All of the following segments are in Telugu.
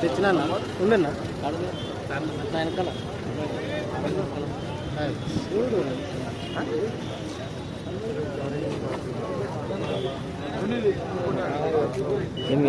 తెచ్చినా ఉండన్నా నా వెనకాల ఏమి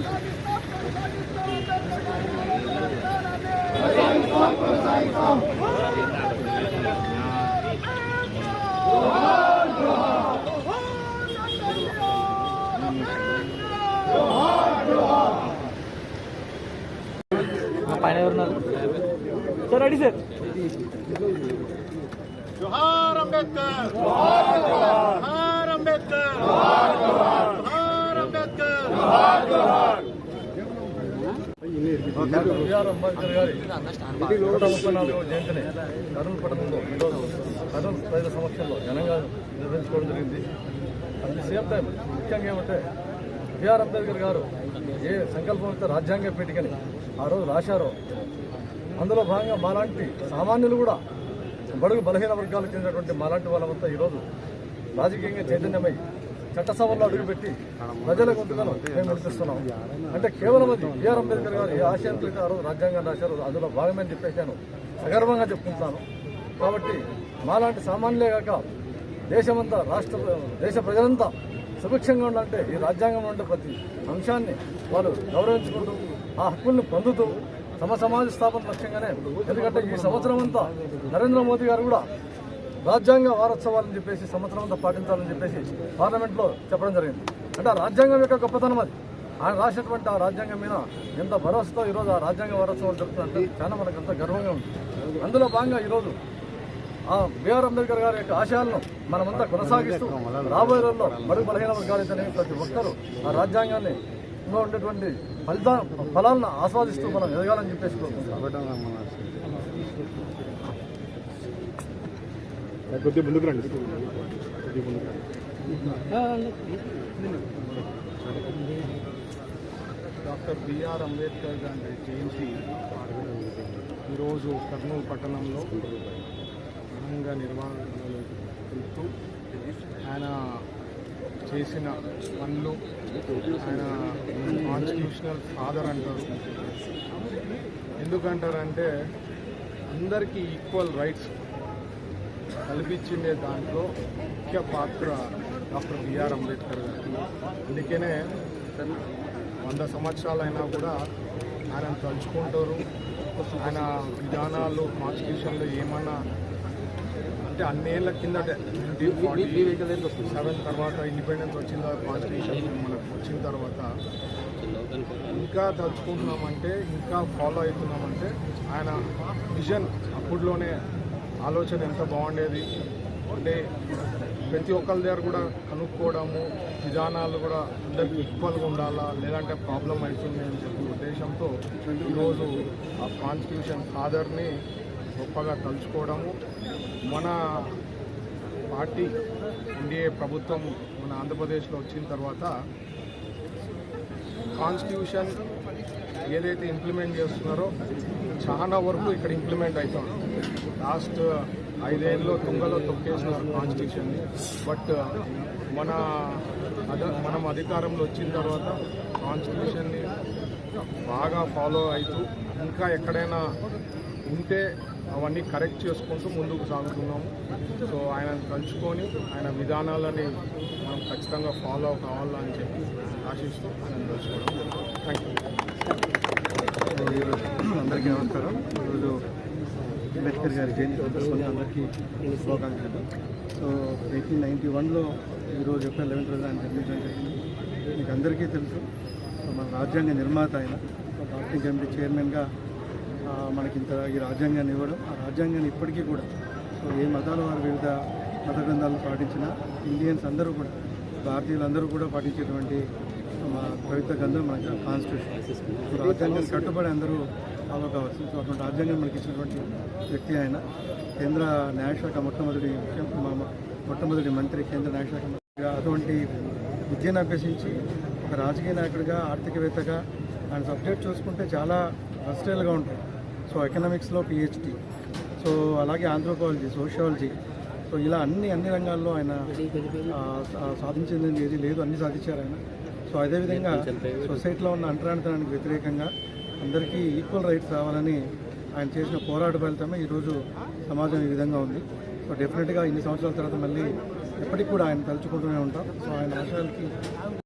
Johar Ambedkar. Johar Johar Ambedkar. Johar Johar B R Ambedkar గారి నూట ముప్పై నాలుగవ జయంతిని కర్నూలు పట్టణంలో ఈరోజు కర్నూలు ప్రజల సమక్షంలో ఘనంగా నిర్వహించుకోవడం జరిగింది. అట్ ది సేమ్ టైం ముఖ్యంగా ఏమంటే బిఆర్ అంబేద్కర్ గారు ఏ సంకల్పంతో రాజ్యాంగ పీఠికని ఆ రోజు రాశారో అందులో భాగంగా మాలాంటి సామాన్యులు కూడా బడుగు బలహీన వర్గాలకు చెందినటువంటి మాలాంటి వాళ్ళంతా ఈరోజు రాజకీయంగా చైతన్యమై చట్టసభల్లో అడుగుపెట్టి ప్రజల గొంతుకను మేము నడిపిస్తున్నాం. అంటే కేవలం అది బిఆర్ అంబేద్కర్ గారు ఏ ఆశయాలతో అయితే ఆ రోజు రాజ్యాంగాన్ని రాశారు అందులో భాగమని చెప్పేసి నేను సగర్వంగా చెప్పుకుంటున్నాను. కాబట్టి మాలాంటి సామాన్యులే కాక దేశమంతా రాష్ట్ర దేశ ప్రజలంతా సుభిక్షంగా ఉండాలంటే ఈ రాజ్యాంగంలో ఉండే ప్రతి అంశాన్ని వాళ్ళు గౌరవించుకుంటూ ఆ హక్కుల్ని పొందుతూ సమ సమాజ స్థాపన లక్ష్యంగానే. ఎందుకంటే ఈ సంవత్సరం అంతా నరేంద్ర మోదీ గారు కూడా రాజ్యాంగ వారోత్సవాలని చెప్పేసి సంవత్సరం అంతా పాటించాలని చెప్పేసి పార్లమెంట్లో చెప్పడం జరిగింది. అంటే ఆ రాజ్యాంగం యొక్క గొప్పతనం అది. ఆయన రాసినటువంటి ఆ రాజ్యాంగం మీద ఎంత భరోసాతో ఈరోజు ఆ రాజ్యాంగ వారోత్సవాలు జరుగుతుందంటే చాలా మనకు అంత గర్వంగా ఉంది. అందులో భాగంగా ఈరోజు ఆ బిఆర్ అంబేద్కర్ గారి యొక్క ఆశయాలను మనమంతా కొనసాగిస్తూ రాబోయే రోజుల్లో బడుగు బలహీన వర్గాలైతేనే ప్రతి ఒక్కరూ ఆ రాజ్యాంగాన్ని లో ఉండేటువంటి ఫలిత ఫలాలను ఆస్వాదిస్తూ మనం ఎదగాలని చెప్పేసి కోరుకుంటున్నాం. కొద్దిగా ముందుకు రండి. కొద్దిగా ముందుకు డాక్టర్ బిఆర్ అంబేద్కర్ గారి జయంతి ఈరోజు కర్నూలు పట్టణంలో ఘనంగా నిర్వహణ జరుపుతూ ఆయన చేసిన పనులు ఆయన కాన్స్టిట్యూషనల్ ఫాదర్ అంటారు. ఎందుకంటారంటే అందరికీ ఈక్వల్ రైట్స్ కల్పించిండే దాంట్లో ముఖ్య పాత్ర డాక్టర్ బిఆర్ అంబేద్కర్ గారు. అందుకనే వంద సంవత్సరాలైనా కూడా ఆయన తలుచుకుంటారు. ఆయన విధానాలు కాన్స్టిట్యూషన్లో ఏమన్నా అంటే అన్నేళ్ళ కిందట సెవెన్ తర్వాత ఇండిపెండెన్స్ వచ్చిన తర్వాత కాన్స్టిట్యూషన్ మనకు వచ్చిన తర్వాత ఇంకా తలుచుకుంటున్నామంటే ఇంకా ఫాలో అవుతున్నామంటే ఆయన విజన్ అప్పుడులోనే ఆలోచన ఎంత బాగుండేది. అంటే ప్రతి ఒక్కరి దగ్గర కూడా కనుక్కోవడము విధానాలు కూడా అందరికీ ఈక్వల్గా ఉండాలా లేదంటే ప్రాబ్లం అవుతుంది అని చెప్పి ఉద్దేశంతో ఈరోజు ఆ కాన్స్టిట్యూషన్ ఫాదర్ని గొప్పగా తలుచుకోవడము. మన పార్టీ ఎన్డీఏ ప్రభుత్వం మన ఆంధ్రప్రదేశ్లో వచ్చిన తర్వాత కాన్స్టిట్యూషన్ ఏదైతే ఇంప్లిమెంట్ చేస్తున్నారో చాలా వరకు ఇక్కడ ఇంప్లిమెంట్ అవుతుంది. లాస్ట్ uh, ఐదేళ్ళలో తుంగలో తొక్కేసినారు కాన్స్టిట్యూషన్ని బట్ uh, మన అద మనం అధికారంలో వచ్చిన తర్వాత కాన్స్టిట్యూషన్ని బాగా ఫాలో అవుతూ ఇంకా ఎక్కడైనా ఉంటే అవన్నీ కరెక్ట్ చేసుకుంటూ ముందుకు సాగుతున్నాము. సో ఆయన కలుసుకొని ఆయన విధానాలని మనం ఖచ్చితంగా ఫాలో కావాలని చెప్పి ఆశిస్తూ ఆయన కలుసుకోవడం థ్యాంక్ యూ అందరికీ నమస్కారం. ఈరోజు అంబేద్కర్ గారి జయంతి సందర్భంగా అందరికీ శుభాకాంక్షలు. సో ఎయిటీన్ నైంటీ వన్లో ఈరోజు ఏప్రిల్ లెవెన్త్ రోజు ఆయన జన్మించడం జరిగింది. మీకు అందరికీ తెలుసు. మన రాజ్యాంగ నిర్మాత ఆయన. పార్టీ కమిటీ చైర్మన్గా మనకి ఇంత ఈ రాజ్యాంగాన్ని ఇవ్వడం. ఆ రాజ్యాంగాన్ని ఇప్పటికీ కూడా సో ఏ మతాల వారు వివిధ మత గ్రంథాలను పాటించిన ఇండియన్స్ అందరూ కూడా భారతీయులందరూ కూడా పాటించేటువంటి మా పవిత్ర గ్రంథం మన కాన్స్టిట్యూషన్. రాజ్యాంగం రాజ్యాంగాన్ని కట్టుబడి అందరూ ఫాలో కావచ్చు సో అటువంటి రాజ్యాంగం మనకి ఇచ్చినటువంటి వ్యక్తి ఆయన. కేంద్ర న్యాయశాఖ మొట్టమొదటి మా- మొట్టమొదటి మంత్రి కేంద్ర న్యాయశాఖ మంత్రిగా అటువంటి విద్యను అభ్యసించి ఒక రాజకీయ నాయకుడిగా ఆర్థికవేత్తగా ఆయన సబ్జెక్ట్ చూసుకుంటే చాలా ఫస్టైల్గా ఉంటాయి. సో ఎకనామిక్స్లో పిహెచ్డి సో అలాగే ఆంథ్రోపాలజీ సోషియాలజీ. సో ఇలా అన్ని అన్ని రంగాల్లో ఆయన సాధించింది ఏది లేదు అన్ని సాధించారు ఆయన. సో అదేవిధంగా సొసైటీలో ఉన్న అంటరానితనానికి వ్యతిరేకంగా అందరికీ ఈక్వల్ రైట్స్ రావాలని ఆయన చేసిన పోరాట ఫలితమే ఈరోజు సమాజం ఈ విధంగా ఉంది. సో డెఫినెట్గా ఇన్ని సంవత్సరాల తర్వాత మళ్ళీ ఎప్పటికి కూడా ఆయన తలుచుకుంటూనే ఉంటాం. సో ఆయన ఆశయాలకి